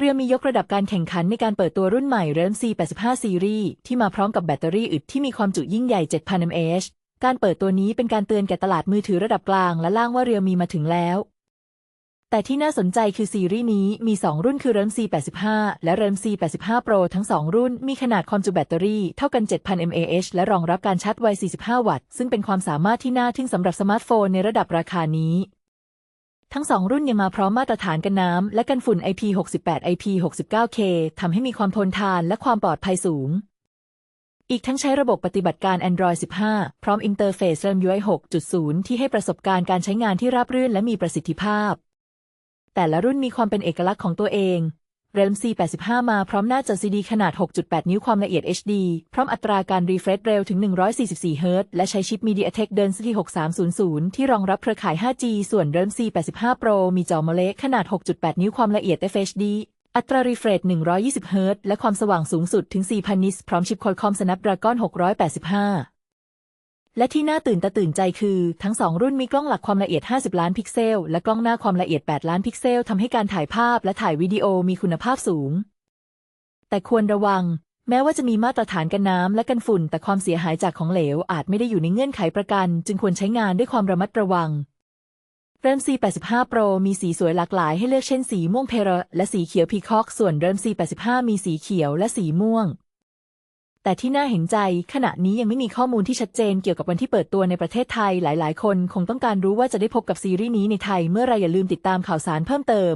เรียมียกระดับการแข่งขันในการเปิดตัวรุ่นใหม่เริ่ม C85 ซีรีส์ที่มาพร้อมกับแบตเตอรี่อึดที่มีความจุยิ่งใหญ่ 7,000 mAh การเปิดตัวนี้เป็นการเตือนแก่ตลาดมือถือระดับกลางและล่างว่าเรียมมีมาถึงแล้ว แต่ที่น่าสนใจคือซีรีส์นี้มี 2 รุ่นคือเริ่ม C85 และเริ่ม C85 Pro ทั้ง 2 รุ่นมีขนาดความจุแบตเตอรี่เท่ากัน 7,000 mAh และรองรับการชาร์จไว 45 วัตต์ ซึ่งเป็นความสามารถที่น่าทึ่งสำหรับสมาร์ทโฟนในระดับราคานี้ ทั้งสองรุ่นยังมาพร้อมมาตรฐานกันน้ำและกันฝุ่น IP68 IP69K ทำให้มีความทนทานและความปลอดภัยสูง อีกทั้งใช้ระบบปฏิบัติการ Android 15 พร้อมอินเทอร์เฟซ MIUI 6.0 ที่ให้ประสบการณ์การใช้งานที่ราบรื่นและมีประสิทธิภาพ แต่ละรุ่นมีความเป็นเอกลักษณ์ของตัวเอง RELM C85 มาพร้อมหน้าจอ CD ขนาด 6.8 นิ้วความละเอียด HD พร้อมอัตราการรีเฟรชเร็วถึง 144 เฮิรตซ์และใช้ชิป MediaTek Dimensity 6300 ที่รองรับเครือข่าย 5G ส่วน RELM C85 Pro มีจอ AMOLED ขนาด 6.8 นิ้วความละเอียด FHD อัตรารีเฟรช120 เฮิรตซ์และความสว่างสูงสุดถึง 4,000 นิตส์พร้อมชิป Qualcomm Snapdragon 685 และที่น่าตื่นตาตื่นใจคือ ทั้งสองรุ่นมีกล้องหลักความละเอียด 50 ล้านพิกเซล และกล้องหน้าความละเอียด 8 ล้านพิกเซลทำให้การถ่ายภาพและถ่ายวิดีโอมีคุณภาพสูง แต่ควรระวัง แม้ว่าจะมีมาตรฐานกันน้ำและกันฝุ่น แต่ความเสียหายจากของเหลวอาจไม่ได้อยู่ในเงื่อนไขประกัน จึงควรใช้งานด้วยความระมัดระวัง RAM C85 Pro มีสีสวยหลากหลายให้เลือกเช่นสีม่วงเพโรและสีเขียวพีคอก ส่วน RAM C85 มีสีเขียวและสีม่วง แต่ที่น่าเห็นใจขณะนี้ยังไม่มีข้อมูลที่ชัดเจนเกี่ยวกับวันที่เปิดตัวในประเทศไทยหลาย ๆ คนคงต้องการรู้ว่าจะได้พบกับซีรีส์นี้ในไทยเมื่อไรอย่าลืมติดตามข่าวสารเพิ่มเติม